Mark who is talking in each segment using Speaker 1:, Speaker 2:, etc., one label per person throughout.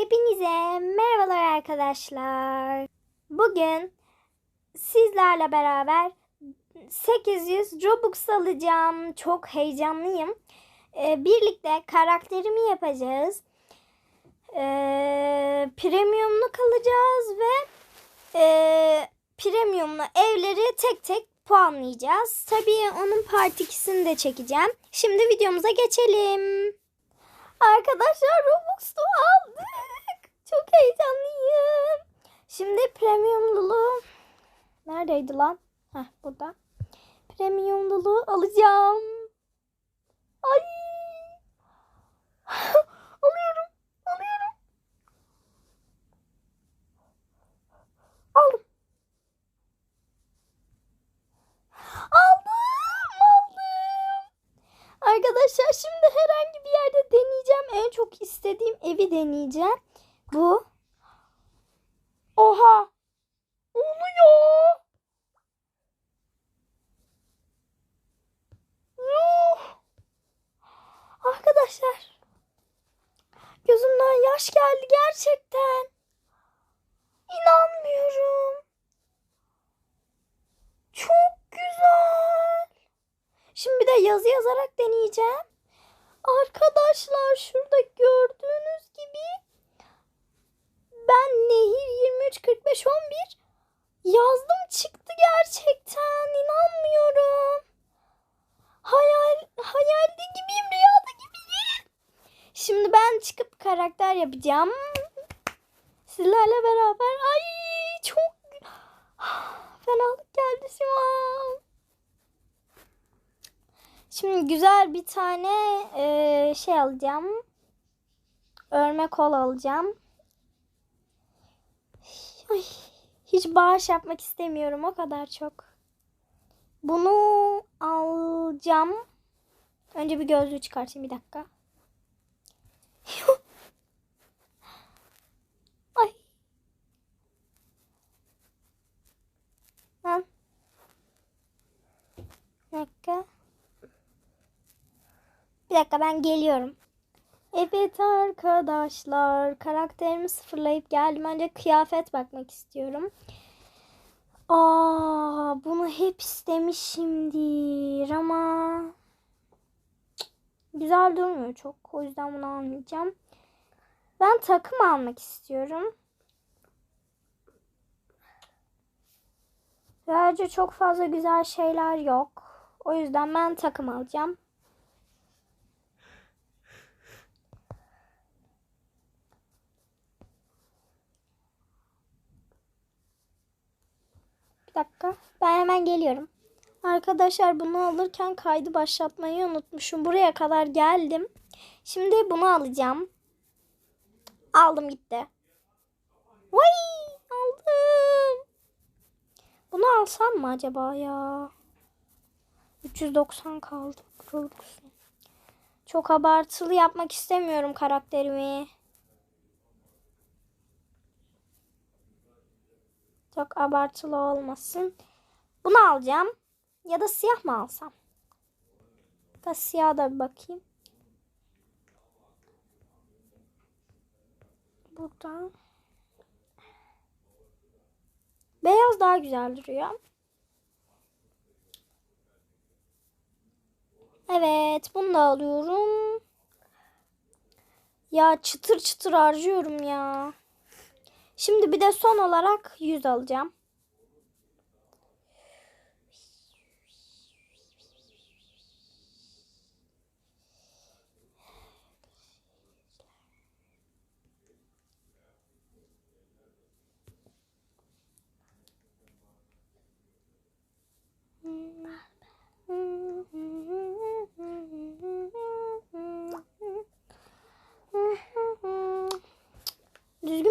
Speaker 1: Hepinize merhabalar arkadaşlar. Bugün sizlerle beraber 800 Robux alacağım. Çok heyecanlıyım. Ee, birlikte karakterimi yapacağız. Ee, premiumlu kalacağız ve e, premiumlu evleri tek tek puanlayacağız. Tabii onun part 2'sini de çekeceğim. Şimdi videomuza geçelim. Arkadaşlar Robux'u aldık. Çok heyecanlıyım. Şimdi premiumluluğu neredeydi lan? Heh burada. Premiumluluğu alacağım. Ay. alıyorum. Alıyorum. Aldım. Aldım. Aldım. Arkadaşlar şimdi çok istediğim evi deneyeceğim. Bu. Oha. Oluyor. Yuh. Arkadaşlar. Gözümden yaş geldi gerçekten. İnanmıyorum. Çok güzel. Şimdi bir de yazı yazarak deneyeceğim. Arkadaşlar yapacağım. Sizlerle beraber ay çok fenalık geldi şu an. Şimdi güzel bir tane e, şey alacağım. Örme kol alacağım. Ay, hiç bağış yapmak istemiyorum o kadar çok. Bunu alacağım. Önce bir gözlüğü çıkartayım bir dakika. Ay. Ha. Bir dakika. Bir dakika ben geliyorum. Evet arkadaşlar karakterimi sıfırlayıp geldim. Önce kıyafet bakmak istiyorum. Aa, bunu hep istemişimdir ama güzel durmuyor çok. O yüzden bunu almayacağım. Ben takım almak istiyorum. Sadece çok fazla güzel şeyler yok. O yüzden ben takım alacağım. Dakika. Ben hemen geliyorum. Arkadaşlar bunu alırken kaydı başlatmayı unutmuşum. Buraya kadar geldim. Şimdi bunu alacağım. Aldım gitti. Vay aldım. Bunu alsam mı acaba ya? 390 kaldı. Çok abartılı yapmak istemiyorum karakterimi. Çok abartılı olmasın. Bunu alacağım. Ya da siyah mı alsam? Da siyah da bir bakayım. Buradan. Beyaz daha güzel duruyor. Evet, bunu da alıyorum. Ya çıtır çıtır harcıyorum ya. Şimdi bir de son olarak 100 alacağım.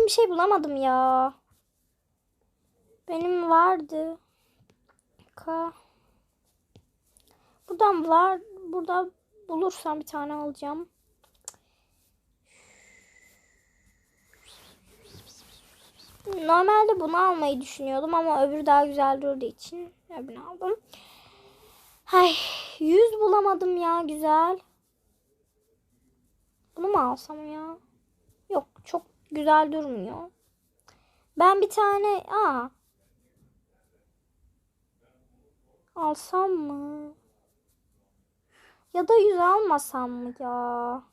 Speaker 1: Bir şey bulamadım ya. Benim vardı. Ka. Buradan var. Burada bulursam bir tane alacağım. Normalde bunu almayı düşünüyordum ama öbürü daha güzel durduğu için öbürünü aldım. Ay 100 bulamadım ya güzel. Bunu mu alsam ya? Güzel durmuyor. Ben bir tane aa alsam mı? Ya da yüz almasam mı ya?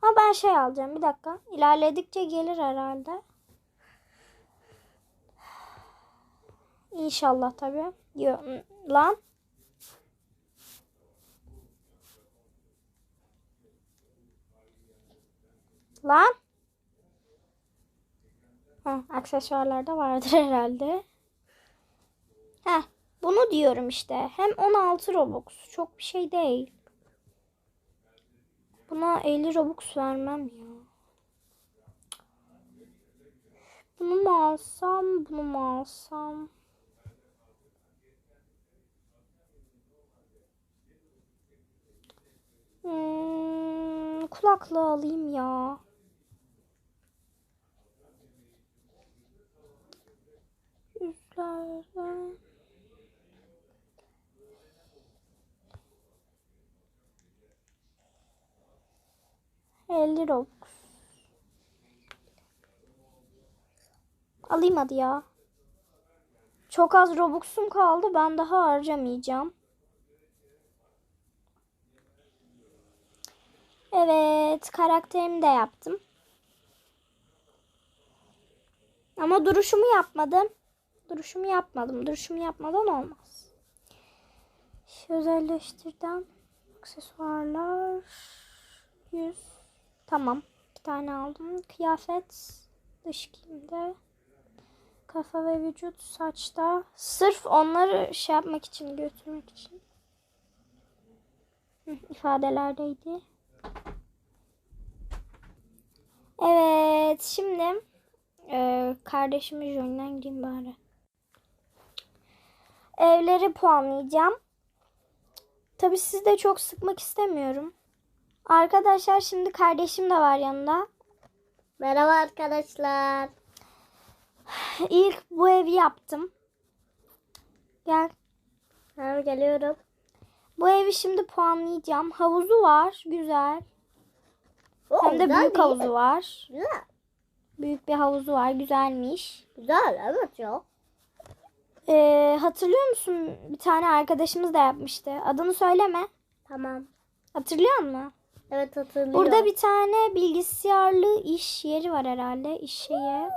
Speaker 1: Ha ben şey alacağım bir dakika. İlerledikçe gelir herhalde. İnşallah tabii. Diyor lan. Lan. Ha, aksesuarlarda vardır herhalde. Heh, bunu diyorum işte. Hem 16 Robux. Çok bir şey değil. Buna 50 Robux vermem ya. Bunu mu alsam, bunu mu alsam? Hmm, kulaklığı alayım ya. Yüzlerden. Elli Robux. Alayım hadi ya. Çok az Robux'um kaldı. Ben daha harcamayacağım. Evet, karakterimi de yaptım. Ama duruşumu yapmadım. Duruşumu yapmadım. Duruşumu yapmadan olmaz. Özelleştirden aksesuarlar 100 Tamam. Bir tane aldım. Kıyafet dış giyimde kafa ve vücut saçta sırf onları şey yapmak için götürmek için Hı, ifadelerdeydi. Evet, şimdi e, kardeşimi John'dan gideyim bari. Evleri puanlayacağım. Tabii sizi de çok sıkmak istemiyorum. Arkadaşlar şimdi kardeşim de var yanında.
Speaker 2: Merhaba arkadaşlar.
Speaker 1: İlk bu evi yaptım. Gel.
Speaker 2: Ha, geliyorum.
Speaker 1: Bu evi şimdi puanlayacağım. Havuzu var. Güzel.
Speaker 2: Oo,
Speaker 1: Hem de büyük havuzu var.
Speaker 2: Güzel.
Speaker 1: Büyük bir havuzu var. Güzelmiş.
Speaker 2: Güzel evet ya.
Speaker 1: Hatırlıyor musun? Bir tane arkadaşımız da yapmıştı. Adını söyleme.
Speaker 2: Tamam.
Speaker 1: Hatırlıyor musun?
Speaker 2: Evet hatırlıyorum.
Speaker 1: Burada bir tane bilgisayarlı iş yeri var herhalde. iş şeyi.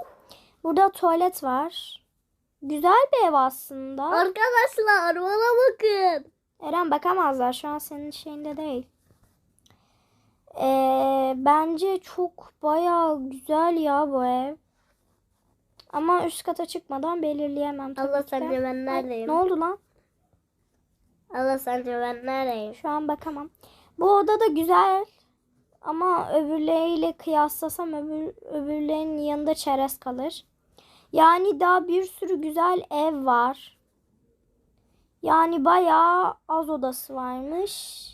Speaker 1: Burada tuvalet var. Güzel bir ev aslında.
Speaker 2: Arkadaşlar bana bakın.
Speaker 1: Eren bakamazlar. Şu an senin şeyinde değil. Ee, bence çok bayağı güzel ya bu ev. Ama üst kata çıkmadan belirleyemem tabii
Speaker 2: Allah sence ben neredeyim?
Speaker 1: Ne oldu lan?
Speaker 2: Allah sence ben neredeyim?
Speaker 1: Şu an bakamam. Bu oda da güzel. Ama öbürleriyle kıyaslasam öbür, öbürlerinin yanında çerez kalır. Yani daha bir sürü güzel ev var. Yani bayağı az odası varmış.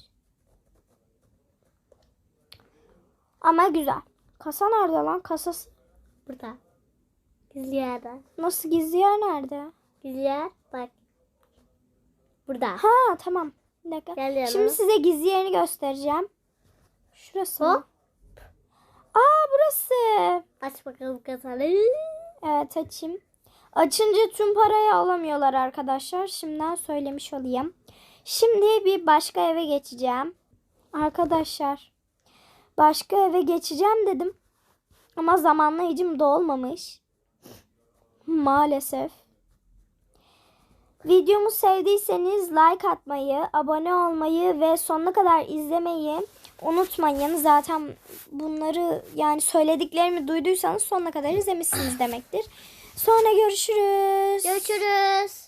Speaker 1: Ama güzel. Kasa nerede lan? Kasası
Speaker 2: Burada. Gizli yerde.
Speaker 1: nasıl gizli yer nerede?
Speaker 2: Gizli yer bak. Burada.
Speaker 1: Ha tamam. Bir dakika.
Speaker 2: Gel yanıma.
Speaker 1: Şimdi size gizli yerini göstereceğim. Şurası mı?
Speaker 2: Hop.
Speaker 1: Aa burası.
Speaker 2: Aç bakalım kasanı.
Speaker 1: Evet açayım. Açınca tüm parayı alamıyorlar arkadaşlar. Şimdiden söylemiş olayım. Şimdi bir başka eve geçeceğim. Arkadaşlar. Başka eve geçeceğim dedim. Ama zamanlayıcım da olmamış. Maalesef. Videomu sevdiyseniz like atmayı, abone olmayı ve sonuna kadar izlemeyi unutmayın. Zaten bunları yani söylediklerimi duyduysanız sonuna kadar izlemişsiniz demektir. Sonra görüşürüz.
Speaker 2: Görüşürüz.